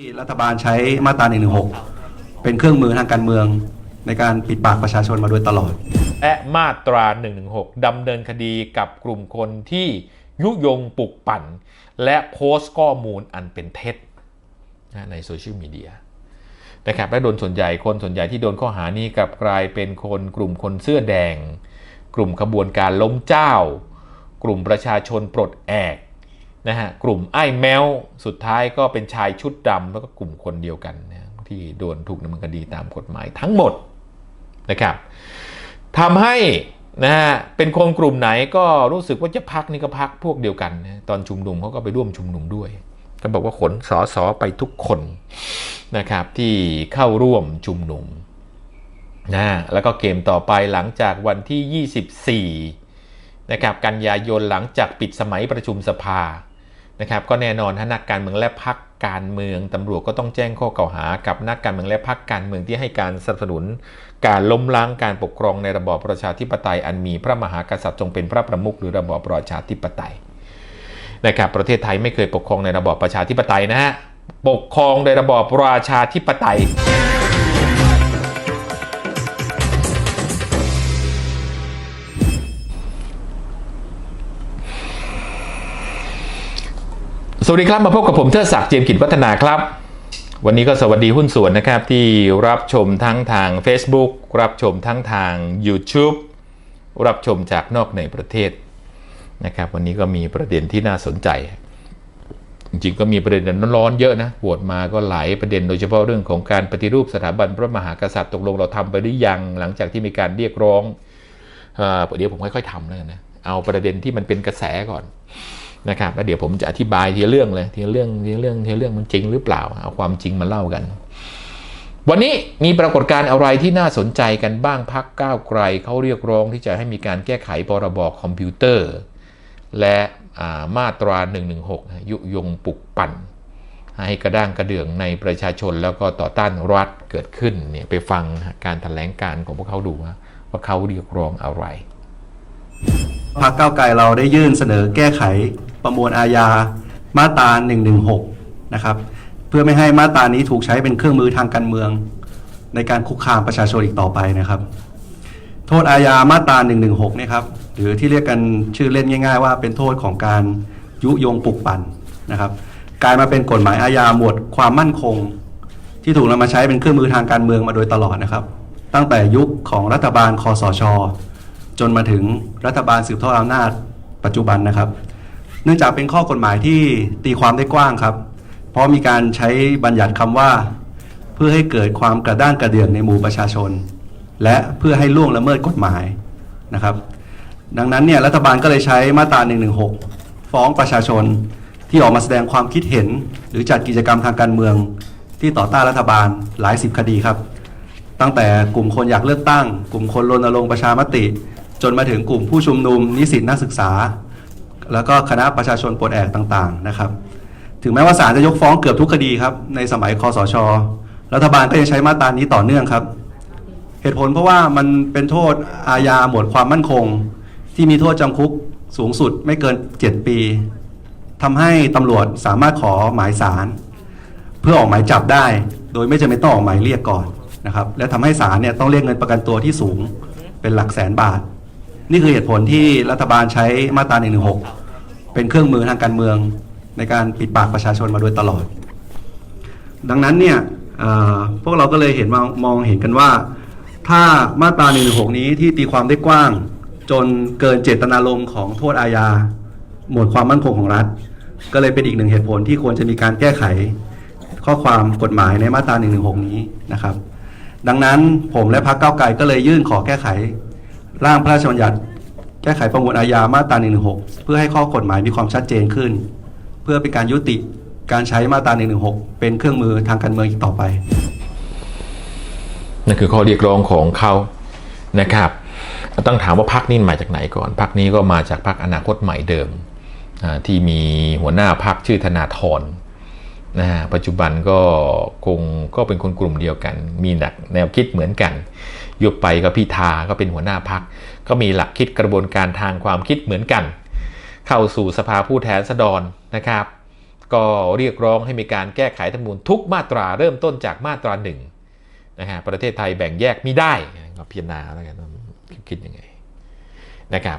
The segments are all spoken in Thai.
ที่รัฐบาลใช้มาตรา 116 เป็นเครื่องมือทางการเมืองในการปิดปากประชาชนมาโดยตลอด และมาตรา 116 ดำเนินคดีกับกลุ่มคนที่ยุยงปลุกปั่น และโพสต์ข้อมูลอันเป็นเท็จในโซเชียลมีเดียนะครับและโดนส่วนใหญ่คนส่วนใหญ่ที่โดนข้อหานี้กับกลายเป็นคนกลุ่มคนเสื้อแดง กลุ่มขบวนการล้มเจ้า กลุ่มประชาชนปลดแอก นะฮะกลุ่มไอ้แมวสุดท้ายก็เป็นชายชุดดำแล้วก็กลุ่มคนเดียวกันนะที่โดนถูกดำเนินคดีตามกฎหมายทั้งหมดนะครับทำให้นะฮะเป็นคนกลุ่มไหนก็รู้สึกว่าจะพักนี่ก็พักพวกเดียวกันนะตอนชุมนุมเขาก็ไปร่วมชุมนุมด้วยก็บอกว่าขนสอสอไปทุกคนนะครับที่เข้าร่วมชุมนุมนะแล้วก็เกมต่อไปหลังจากวันที่ 24นะครับกันยายนหลังจากปิดสมัยประชุมสภา นะครับก็แน่นอนฮะนักการเมืองและพักการเมืองตำรวจก็ต้องแจ้งข้อกล่าวหากับนักการเมืองและพักการเมืองที่ให้การสนับสนุน การล้มล้างการปกครองในระบอบประชาธิปไตย อันมีพระมหากษัตริย์ทรงเป็นพระประมุขหรือระบอบประชาธิปไตยนะครับประเทศไทยไม่เคยปกครองในระบอบประชาธิปไตยนะฮะปกครองในระบอบประชาธิปไตย สวัสดีครับมาพบกับผมเทิดศักดิ์เจียมกิจวัฒนาครับ วันนี้ก็สวัสดีหุ้นส่วนนะครับ ที่รับชมทั้งทาง Facebook รับชมทั้งทาง YouTube รับชมจากนอกในประเทศนะครับวันนี้ก็มีประเด็นที่น่าสนใจ จริงๆก็มีประเด็นร้อนๆเยอะนะปวดมาก็หลายประเด็นโดยเฉพาะเรื่องของการปฏิรูปสถาบันพระมหากษัตริย์ตกลงเราทำไปหรือยัง หลังจากที่มีการเรียกร้องเอเดี๋ยวผมค่อยๆทำแล้วนะเอาประเด็นที่มันเป็นกระแสก่อน นะครับแล้วเดี๋ยวผมจะอธิบายทีละเรื่องเลยทีละเรื่องทีละเรื่องทีละเรื่องมันจริงหรือเปล่าเอาความจริงมาเล่ากัน วันนี้มีปรากฏการณ์อะไรที่น่าสนใจกันบ้างพักก้าวไกลเขาเรียกร้องที่จะให้มีการแก้ไขพรบคอมพิวเตอร์ และามาตรา 116นะยุยงปลุกปั่น ให้กระด้างกระเดื่องในประชาชนแล้วก็ต่อต้านรัฐเกิดขึ้นเนี่ยไปฟังการถแถลงการของพวกเขาดูว่าว่าเขาเรียกร้องอะไรพรรคก้าวไกลเราได้ยื่นเสนอแก้ไข ประมวลอาญามาตรา 116 นะครับ เพื่อไม่ให้มาตรานี้ถูกใช้เป็นเครื่องมือทางการเมือง ในการคุกคามประชาชนอีกต่อไปนะครับ โทษอาญามาตรา 116 เนี่ยครับ หรือที่เรียกกันชื่อเล่นง่าย ๆ ว่าเป็นโทษของการยุยงปลุกปั่นนะครับ กลายมาเป็นกฎหมายอาญาหมวดความมั่นคง ที่ถูกนำมาใช้เป็นเครื่องมือทางการเมืองมาโดยตลอดนะครับ ตั้งแต่ยุคของรัฐบาลคอสช จนมาถึงรัฐบาลสืบทอดอำนาจปัจจุบันนะครับ เนื่องจากเป็นข้อกฎหมายที่ตีความได้กว้างครับ เพราะมีการใช้บัญญัติคำว่า เพื่อให้เกิดความกระด้างกระเดื่องในหมู่ประชาชน และเพื่อให้ล่วงละเมิดกฎหมายนะครับ ดังนั้นเนี่ยรัฐบาลก็เลยใช้มาตรา 116 ฟ้องประชาชนที่ออกมาแสดงความคิดเห็น หรือจัดกิจกรรมทางการเมือง ที่ต่อต้านรัฐบาลหลายสิบคดีครับ ตั้งแต่กลุ่มคนอยากเลือกตั้ง กลุ่มคนรณรงค์ประชามติ จนมาถึงกลุ่มผู้ชุมนุมนิสิตนักศึกษา แล้วก็คณะประชาชนปลดแอกต่างๆนะครับ ถึงแม้ว่าศาลจะยกฟ้องเกือบทุกคดีครับในสมัยคอสช รัฐบาลก็ยังใช้มาตรานี้ต่อเนื่องครับ เหตุผลเพราะว่ามันเป็นโทษอาญาหมวดความมั่นคง ที่มีโทษจำคุกสูงสุดไม่เกิน 7 ปีทำให้ตำรวจสามารถขอหมายสารเพื่อออกหมายจับได้ โดยไม่จำเป็นต้องออกหมายเรียกก่อนนะครับและทำให้ศาลเนี่ยต้องเรียกเงินประกันตัวที่สูงเป็นหลักแสนบาท นี่คือเหตุผลที่รัฐบาลใช้มาตรา116 เป็นเครื่องมือทางการเมืองในการปิดปากประชาชนมาโดยตลอด ดังนั้นเนี่ยพวกเราก็เลยเห็นมองมองเห็นกันว่า ถ้ามาตรา116นี้ที่ตีความได้กว้าง จนเกินเจตนารมณ์ของโทษอาญา หมวดความมั่นคงของรัฐ ก็เลยเป็นอีกหนึ่งเหตุผลที่ควรจะมีการแก้ไขข้อความกฎหมายในมาตรา116นี้นะครับ ดังนั้นผมและพรรคเก้าไกลก็เลยยื่นขอแก้ไขร่างพระราชบัญญัติ แก้ไขประมวลอาญามาตรา116 เพื่อให้ข้อกฎหมายมีความชัดเจนขึ้น เพื่อเป็นการยุติการใช้มาตรา116 เป็นเครื่องมือทางการเมืองอีกต่อไป นั่นคือข้อเรียกร้องของเขานะครับ ต้องถามว่าพักนี้มาจากไหนก่อนพักนี้ก็มาจากพักอนาคตใหม่เดิมที่มีหัวหน้าพักชื่อธนาธรนะฮะปัจจุบันก็คงก็เป็นคนกลุ่มเดียวกัน มีหลักแนวคิดเหมือนกัน ยุบไปก็พิธาก็เป็นหัวหน้าพัก ก็มีหลักคิดกระบวนการทางความคิดเหมือนกัน เข้าสู่สภาผู้แทนราษฎรนะครับ ก็เรียกร้องให้มีการแก้ไขธรรมนูญทุกมาตราเริ่มต้นจากมาตราหนึ่งนะฮะประเทศไทยแบ่งแยกไม่ได้ก็พิจารณาแล้วกันคิดยังไงนะครับ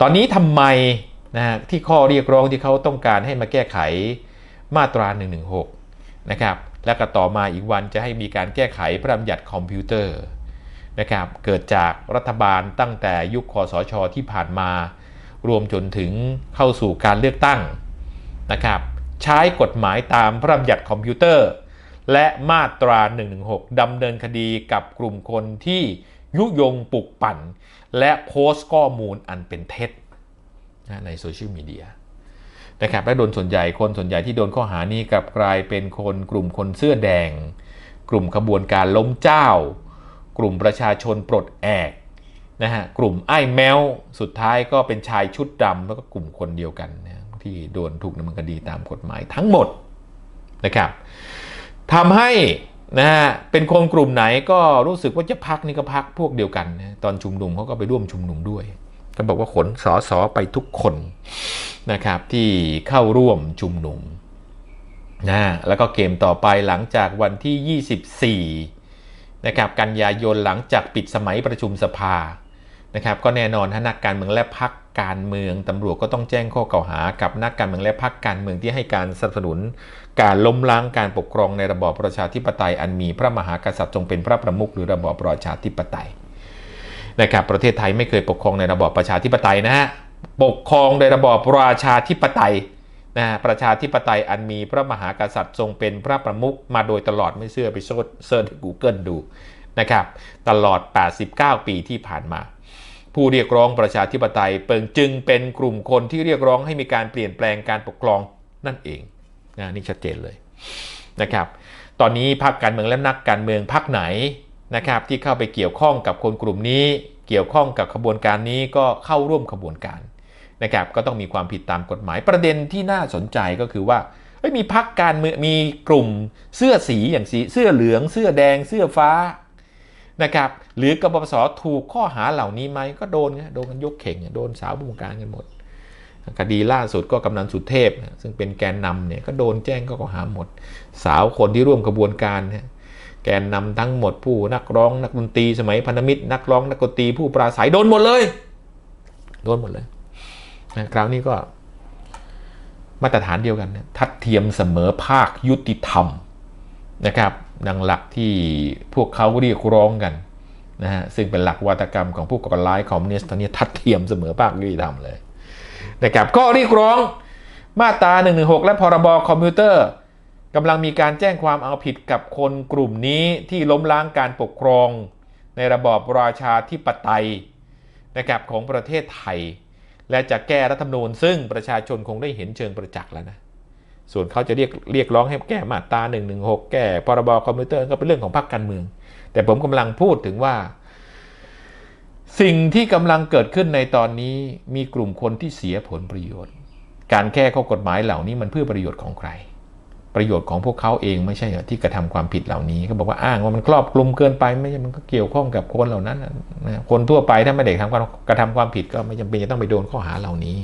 ตอนนี้ทำไมนะฮะที่ข้อเรียกร้องที่เขาต้องการให้มาแก้ไขมาตรา1นึนะครับ แล้วก็ต่อมาอีกวันจะให้มีการแก้ไขพระบัญญัติคอมพิวเตอร์ นะครับเกิดจากรัฐบาลตั้งแต่ยุคคอสชที่ผ่านมา รวมจนถึงเข้าสู่การเลือกตั้งนะครับใช้กฎหมายตามพระราชบัญญัติคอมพิวเตอร์ และมาตรา 116 ดำเนินคดีกับกลุ่มคนที่ยุยงปลุกปั่น และโพสต์ข้อมูลอันเป็นเท็จนะในโซเชียลมีเดียนะครับและโดนส่วนใหญ่คนส่วนใหญ่ที่โดนข้อหานี้กับกลายเป็นคนกลุ่มคนเสื้อแดง กลุ่มขบวนการล้มเจ้า กลุ่มประชาชนปลดแอกนะฮะกลุ่มไอ้แมวสุดท้ายก็เป็นชายชุดดำแล้วก็กลุ่มคนเดียวกันนะที่โดนถูกดำเนินคดีตามกฎหมายทั้งหมดนะครับทำให้นะฮะเป็นคนกลุ่มไหนก็รู้สึกว่าจะพักนี่ก็พักพวกเดียวกันนะตอนชุมนุมเขาก็ไปร่วมชุมนุมด้วยก็บอกว่าขนสอสอไปทุกคนนะครับที่เข้าร่วมชุมนุมนะแล้วก็เกมต่อไปหลังจากวันที่ 24 นะครับกันยายนหลังจากปิดสมัยประชุมสภานะครับก็แน่นอนฮะนักการเมืองและพักการเมืองตำรวจก็ต้องแจ้งข้อกล่าวหากับนักการเมืองและพักการเมืองที่ให้การสนับสนุน การล้มล้างการปกครองในระบอบประชาธิปไตยอันมีพระมหากษัตริย์ทรงเป็นพระประมุขหรือระบอบประชาธิปไตยนะครับประเทศไทยไม่เคยปกครองในระบอบประชาธิปไตยนะฮะปกครองในระบอบประชาธิปไตย นะประชาธิปไตยอันมีพระมหากษัตริย์ทรงเป็นพระประมุขมาโดยตลอดไม่เชื่อไปเซิร์ชเซิร์ชกูเกิลดูนะครับตลอด 89 ปีที่ผ่านมา ผู้เรียกร้องประชาธิปไตยเปิงจึงเป็นกลุ่มคนที่เรียกร้องให้มีการเปลี่ยนแปลงการปกครองนั่นเองนะนี่ชัดเจนเลยนะครับตอนนี้พรรคการเมืองและนักการเมืองพรรคไหนนะครับที่เข้าไปเกี่ยวข้องกับคนกลุ่มนี้ เกี่ยวข้องกับขบวนการนี้ก็เข้าร่วมขบวนการ นะครับก็ต้องมีความผิดตามกฎหมายประเด็นที่น่าสนใจก็คือว่ามีพรรคการเมืองมีกลุ่มเสื้อสีอย่างสีเสื้อเหลือง เสื้อแดง เสื้อฟ้านะครับหรือกบพศถูกข้อหาเหล่านี้ไหมก็โดนไงโดนกันยกเข่งโดนสาวบงการกันหมด คดีล่าสุดก็กำนันสุเทพ ซึ่งเป็นแกนนำเนี่ยก็โดนแจ้งก็ข้อหาหมด สาวคนที่ร่วมกระบวนการแกนนำทั้งหมดผู้นักร้องนักดนตรีสมัยพันธมิตร นักร้องนักดนตรีผู้ปราศัยโดนหมดเลย โดนหมดเลย นะคราวนี้ก็มาตรฐานเดียวกันนะทัดเทียมเสมอภาคยุติธรรมนะครับดังหลักที่พวกเขาเรียกร้องกันนะฮะซึ่งเป็นหลักวาตกรรมของผู้ก่อรร้ายคอมมิวนิสต์ตอนนี้ทัดเทียมเสมอภาคยุติธรรมเลยนะครับก็เรียกร้องมาตรา116 และพรบคอมพิวเตอร์กำลังมีการแจ้งความเอาผิดกับคนกลุ่มนี้ที่ล้มล้างการปกครอง ในระบอบราชาธิปไตยนะครับของประเทศไทย และจะแก้รัฐธรรมนูญซึ่งประชาชนคงได้เห็นเชิงประจักษ์แล้วนะส่วนเขาจะเรียกเรียกร้องให้แก้มาตรา1นึแก้พรบคอมพิวเตอร์ก็เป็นเรื่องของพรรคการเมือง แต่ผมกำลังพูดถึงว่า สิ่งที่กำลังเกิดขึ้นในตอนนี้มีกลุ่มคนที่เสียผลประโยชน์ การแก้ข้อกฎหมายเหล่านี้มันเพื่อประโยชน์ของใคร ประโยชน์ของพวกเขาเองไม่ใช่เหรอที่กระทำความผิดเหล่านี้เขาบอกว่าอ้างว่ามันครอบคลุมเกินไปไม่ใช่มันก็เกี่ยวข้องกับคนเหล่านั้นนะคนทั่วไปถ้าไม่ได้ทำความกระทำความผิดก็ไม่จำเป็นจะต้องไปโดนข้อหาเหล่านี้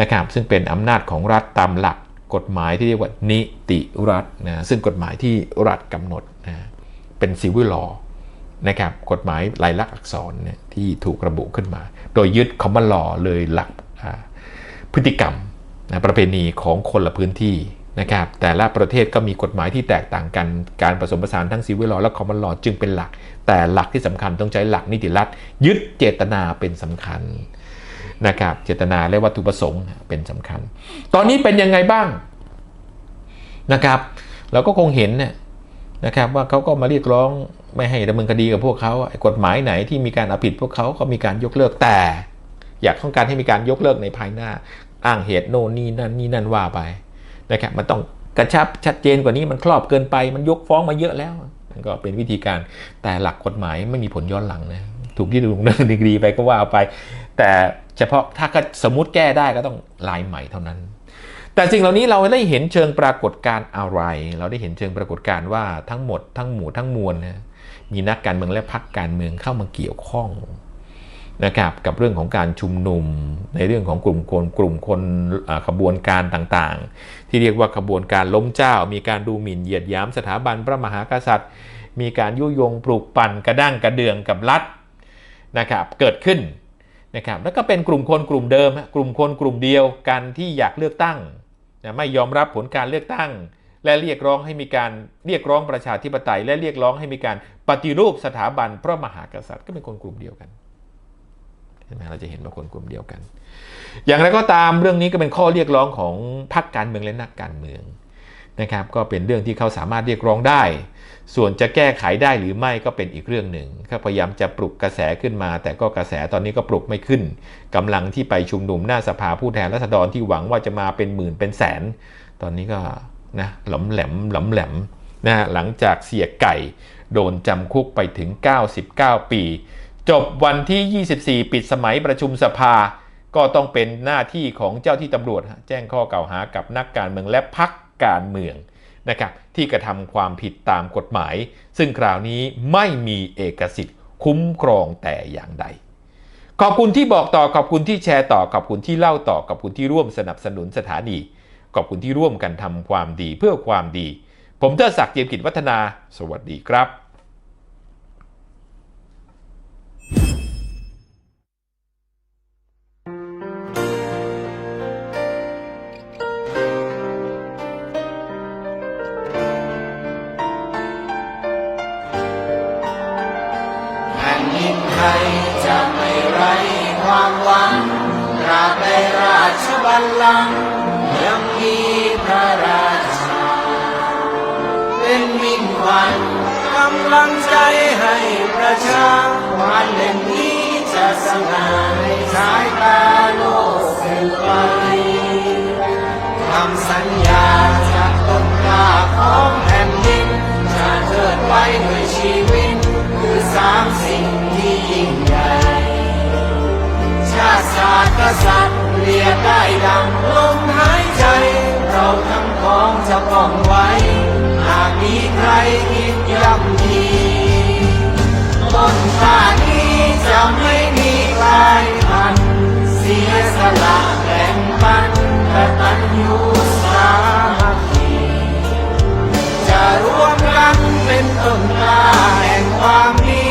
นะครับซึ่งเป็นอำนาจของรัฐตามหลักกฎหมายที่เรียกว่านิติรัฐนะซึ่งกฎหมายที่รัฐกำหนดนะเป็นซิวิลลอนะครับกฎหมายลายลักษณ์อักษรเนี่ยที่ถูกระบุขึ้นมา โดยยึดคอมมอนลอเลยหลักพฤติกรรมนะประเพณีของคนละพื้นที่ นะครับแต่ละประเทศก็มีกฎหมายที่แตกต่างกันการผสมผสานทั้งซีวิลลอและคอมมอนลอจึงเป็นหลัก แต่หลักที่สำคัญต้องใช้หลักนิติรัฐยึดเจตนาเป็นสำคัญนะครับเจตนาและวัตถุประสงค์เป็นสำคัญ ตอนนี้เป็นยังไงบ้างนะครับเราก็คงเห็นนะครับว่าเขาก็มาเรียกร้องไม่ให้ดำเนินคดีกับพวกเขากฎหมายไหนที่มีการเอาผิดพวกเขาก็มีการยกเลิกแต่ อยากต้องการให้มีการยกเลิกในภายหน้าอ้างเหตุโน่นนี่นั่นนี่นั่นว่าไป นะครับมันต้องกระชับชัดเจนกว่านี้มันครอบเกินไปมันยกฟ้องมาเยอะแล้วมันก็เป็นวิธีการแต่หลักกฎหมายไม่มีผลย้อนหลังนะถูกที่ถูกดำเนินคดีไปก็ว่าไป แต่เฉพาะถ้าสมมติแก้ได้ก็ต้องลายใหม่เท่านั้น แต่สิ่งเหล่านี้เราได้เห็นเชิงปรากฏการอะไร เราได้เห็นเชิงปรากฏการว่าทั้งหมดทั้งหมู่ทั้งมวลนะมีนักการเมืองและพรรคการเมืองเข้ามาเกี่ยวข้อง นะครับกับเรื่องของการชุมนุมในเรื่องของกลุ่มคนกลุ่มคนขบวนการต่างๆ ที่เรียกว่าขบวนการล้มเจ้า มีการดูหมิ่นเหยียดยามสถาบันพระมหากษัตริย์ มีการยุยงปลูกปั่นกระด้างกระเดืองกับรัฐนะครับเกิดขึ้นนะครับแล้วก็เป็นกลุ่มคนกลุ่มเดิม กลุ่มคนกลุ่มเดียวกันที่อยากเลือกตั้งนะไม่ยอมรับผลการเลือกตั้ง และเรียกร้องให้มีการเรียกร้องประชาธิปไตย และเรียกร้องให้มีการปฏิรูปสถาบันพระมหากษัตริย์ก็เป็นคนกลุ่มเดียวกัน ใช่ไหมเราจะเห็นว่าคนกลุ่มเดียวกัน อย่างไรก็ตามเรื่องนี้ก็เป็นข้อเรียกร้องของพรรคการเมืองและนักการเมืองนะครับ ก็เป็นเรื่องที่เขาสามารถเรียกร้องได้ ส่วนจะแก้ไขได้หรือไม่ก็เป็นอีกเรื่องหนึ่งเขาพยายามจะปลุกกระแสขึ้นมา แต่ก็กระแสตอนนี้ก็ปลุกไม่ขึ้นกำลังที่ไปชุมนุมหน้าสภาผู้แทนราษฎรที่หวังว่าจะมาเป็นหมื่นเป็นแสน ตอนนี้ก็นะหลำแหลมหลำแหลมนะฮะหลังจากเสียไก่ โดนจำคุกไปถึง 99 ปี จบวันที่ 24 ปิดสมัยประชุมสภา ก็ต้องเป็นหน้าที่ของเจ้าที่ตำรวจ แจ้งข้อกล่าวหากับนักการเมืองและพักการเมืองนะครับที่กระทำความผิดตามกฎหมาย ซึ่งคราวนี้ไม่มีเอกสิทธิ์ คุ้มครองแต่อย่างใด ขอบคุณที่บอกต่อขอบคุณที่แชร์ต่อขอบคุณที่เล่าต่อขอบคุณที่ร่วมสนับสนุนสถานี ขอบคุณที่ร่วมกันทำความดีเพื่อความดี ผมเทดศักดิ์เจียมกิจวัฒนา สวัสดีครับ บัลลังก์ยังมีพระราชา เป็นมิ่งขวัญกำลังใจให้ประชาวันเล่มนี้จะสง่าในสายตาโลกสืบไปคำสัญญาจากต้นกล้าของแผ่นดินจะเทิดไว้ด้วยชีวิต คือสามสิ่งที่ยิ่งใหญ่ ชาติศาสตร์กษัตริย์ เรียกได้ดังลมหายใจ เราทั้งของจะป้องไว้ หากมีใครคิดย่ำยีต้นข้านี้จะไม่มีกลายพัน เสียสละแบ่งปันกตัญญูสามัคคีจะรวมกันเป็นต้นกล้าแห่งความดี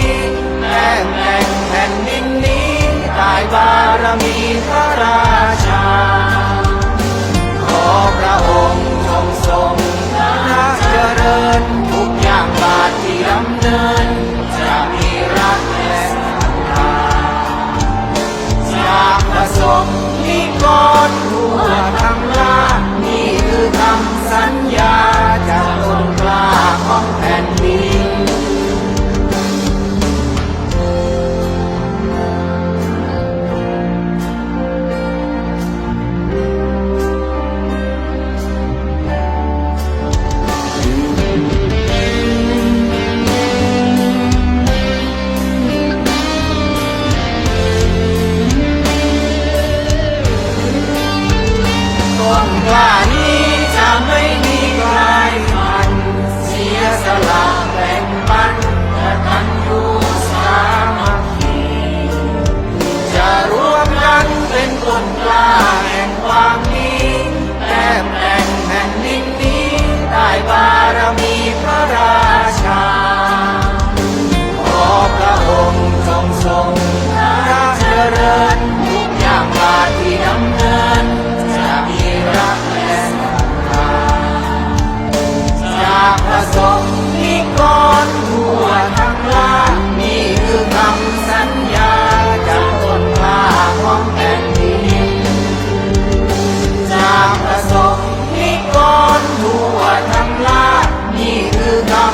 แต้มแห่งแผ่นดินายบารมีพระราชา ขอพระองค์ทรงทรงพระเจริญ ทุกอย่างบาทที่ดำเนิน จะมีรักและศรัทธาจากประสงค์นิกร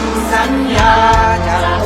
ำสัญญาจะ